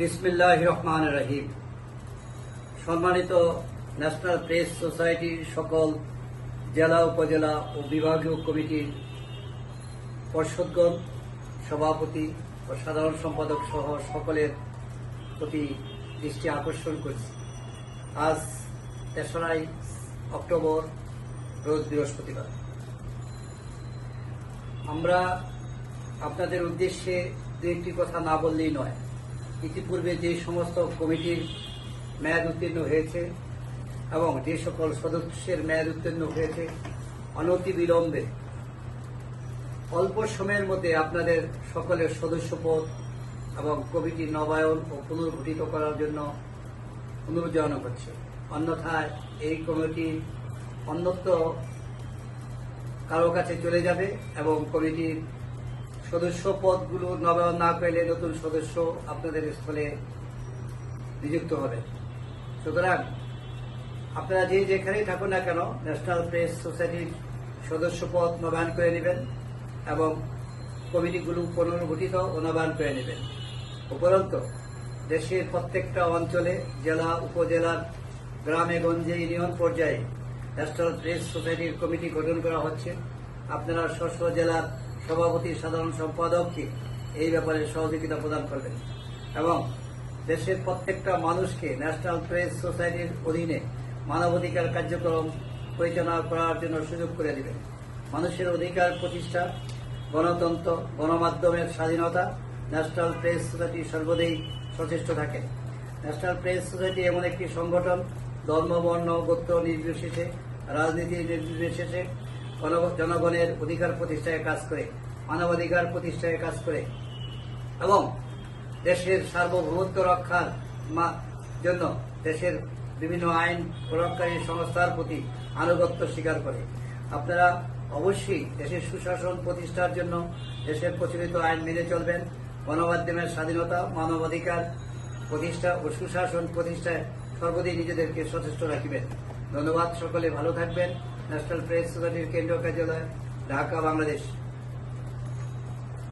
বিসমিল্লাহ রহমান রহিম সম্মানিত national press সোসাইটির সকল জেলা, উপজেলা ও বিভাগীয় কমিটির পর্ষদগণ, সভাপতি ও সাধারণ সম্পাদক সহ সকলের প্রতি দৃষ্টি আকর্ষণ করছি। আজ তেসরাই অক্টোবর, রোজ বৃহস্পতিবার। আমরা আপনাদের উদ্দেশ্যে দু একটি কথা না বললেই নয়। ইতিপূর্বে যে সমস্ত কমিটির মেয়াদ উত্তীর্ণ হয়েছে এবং যে সকল সদস্যের মেয়াদ উত্তীর্ণ হয়েছে, অনতি বিলম্বে, অল্প সময়ের মধ্যে আপনাদের সকলের সদস্যপদ এবং কমিটি নবায়ন ও পুনর্গঠিত করার জন্য অনুরোধ জানানো হচ্ছে। অন্যথায় এই কমিটি অন্যত্র কারও কাছে চলে যাবে এবং কমিটির সদস্য পদগুলো নবায়ন না পেলে নতুন সদস্য আপনাদের স্থলে নিযুক্ত হবে। সুতরাং আপনারা যে যেখানেই থাকুন না কেন ন্যাশনাল প্রেস সোসাইটির সদস্য পদ নবায়ন করে নেবেন এবং কমিটিগুলো পুনর্গঠিত ও নবায়ন করে নেবেন। উপরন্ত, দেশের প্রত্যেকটা অঞ্চলে, জেলা, উপজেলার গ্রামে, গঞ্জে, ইউনিয়ন পর্যায়ে ন্যাশনাল প্রেস সোসাইটির কমিটি গঠন করা হচ্ছে। আপনারা স্ব জেলার সভাপতি, সাধারণ সম্পাদককে এই ব্যাপারে সহযোগিতা প্রদান করবেন। এবং দেশের প্রত্যেকটা মানুষকে ন্যাশনাল প্রেস সোসাইটির অধীনে মানবাধিকার কার্যক্রম পরিচালনা করার জন্য সুযোগ করে দিবেন। মানুষের অধিকার প্রতিষ্ঠা, গণতন্ত্র, গণমাধ্যমের স্বাধীনতা ন্যাশনাল প্রেস সোসাইটি সর্বদাই সচেষ্ট থাকে। ন্যাশনাল প্রেস সোসাইটি এমন একটি সংগঠন, ধর্ম, বর্ণ, গোত্র নির্বিশেষে রাজনীতি নির্বিশেষে জনগণের অধিকার প্রতিষ্ঠায় কাজ করে, মানবাধিকার প্রতিষ্ঠায় কাজ করে এবং দেশের সার্বভৌমত্ব রক্ষার জন্য দেশের বিভিন্ন আইন প্রয়োগকারী সংস্থার প্রতি আনুগত্য স্বীকার করে। আপনারা অবশ্যই দেশের সুশাসন প্রতিষ্ঠার জন্য দেশের প্রচলিত আইন মেনে চলবেন। গণমাধ্যমের স্বাধীনতা, মানবাধিকার প্রতিষ্ঠা ও সুশাসন প্রতিষ্ঠায় সর্বদাই নিজেদেরকে সচেষ্ট রাখবেন। ধন্যবাদ, সকলে ভালো থাকবেন। ন্যাশনাল প্রেস সোসাইটির কেন্দ্রীয় কার্যালয় ঢাকা বাংলাদেশ